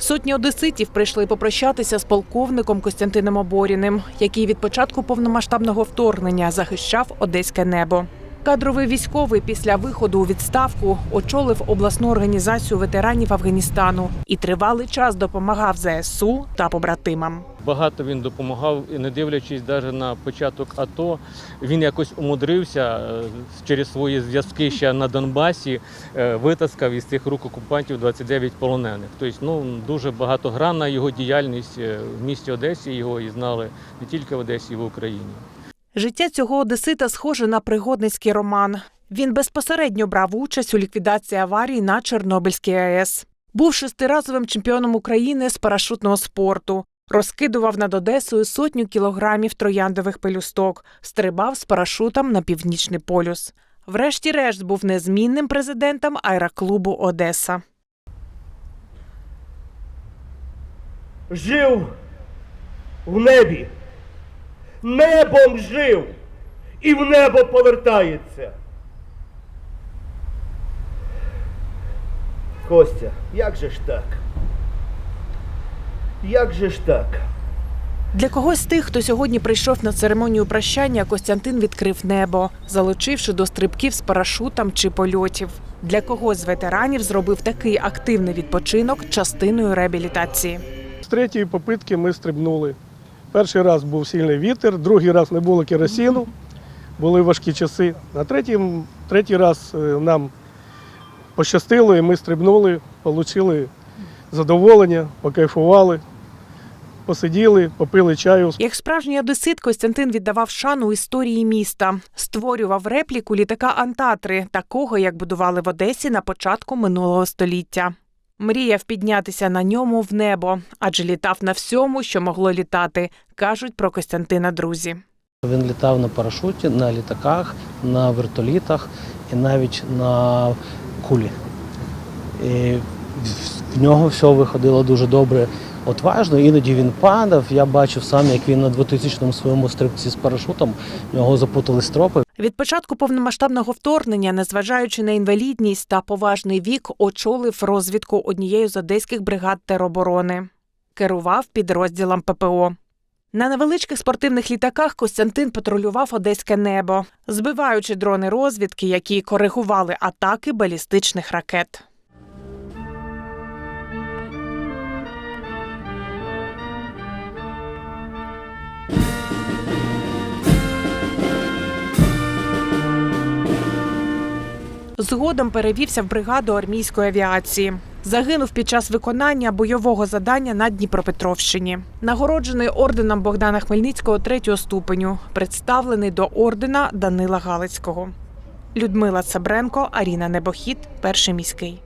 Сотні одеситів прийшли попрощатися з полковником Костянтином Оборіним, який від початку повномасштабного вторгнення захищав одеське небо. Кадровий військовий після виходу у відставку очолив обласну організацію ветеранів Афганістану і тривалий час допомагав ЗСУ та побратимам. Багато він допомагав, не дивлячись навіть на початок АТО, він якось умудрився е, через свої зв'язки ще на Донбасі, е, витаскав із цих рук окупантів 29 полонених. Тобто, ну дуже багатогранна його діяльність е, в місті Одесі. Його і знали не тільки в Одесі, і в Україні. Життя цього одесита схоже на пригодницький роман. Він безпосередньо брав участь у ліквідації аварії на Чорнобильській АЕС. Був шестиразовим чемпіоном України з парашутного спорту. Розкидував над Одесою сотню кілограмів трояндових пелюсток, стрибав з парашутом на північний полюс. Врешті-решт був незмінним президентом аероклубу Одеса. жив в небі. Небом жив і в небо повертається. Костя, як же ж так? Як же ж так? Для когось з тих, хто сьогодні прийшов на церемонію прощання, Костянтин відкрив небо, залучивши до стрибків з парашутом чи польотів. Для когось з ветеранів зробив такий активний відпочинок частиною реабілітації. З третьої попитки ми стрибнули. Перший раз був сильний вітер, другий раз не було керосину, були важкі часи. А третій, третій раз е, нам пощастило, і ми стрибнули, отримали задоволення, покайфували, посиділи, попили чаю. Як справжній одесит, Костянтин віддавав шану історії міста, створював репліку літака Антатри, такого як будували в Одесі на початку минулого століття. Мріяв піднятися на ньому в небо, адже літав на всьому, що могло літати, кажуть про Костянтина друзі. Він літав на парашуті, на літаках, на вертолітах і навіть на кулі. І в- нього все виходило дуже добре, отважно. Іноді він падав. Я бачив сам, як він на 2000-му своєму стрибці з парашутом, в нього запутали стропи. Від початку повномасштабного вторгнення, незважаючи на інвалідність та поважний вік, очолив розвідку однією з одеських бригад тероборони. Керував підрозділом ППО. На невеличких спортивних літаках Костянтин патрулював одеське небо, збиваючи дрони розвідки, які коригували атаки балістичних ракет. Згодом перевівся в бригаду армійської авіації. Загинув під час виконання бойового задання на Дніпропетровщині. Нагороджений орденом Богдана Хмельницького третього ступеню, представлений до ордена Данила Галицького. Людмила Цабренко, Аріна Небохід, перший міський.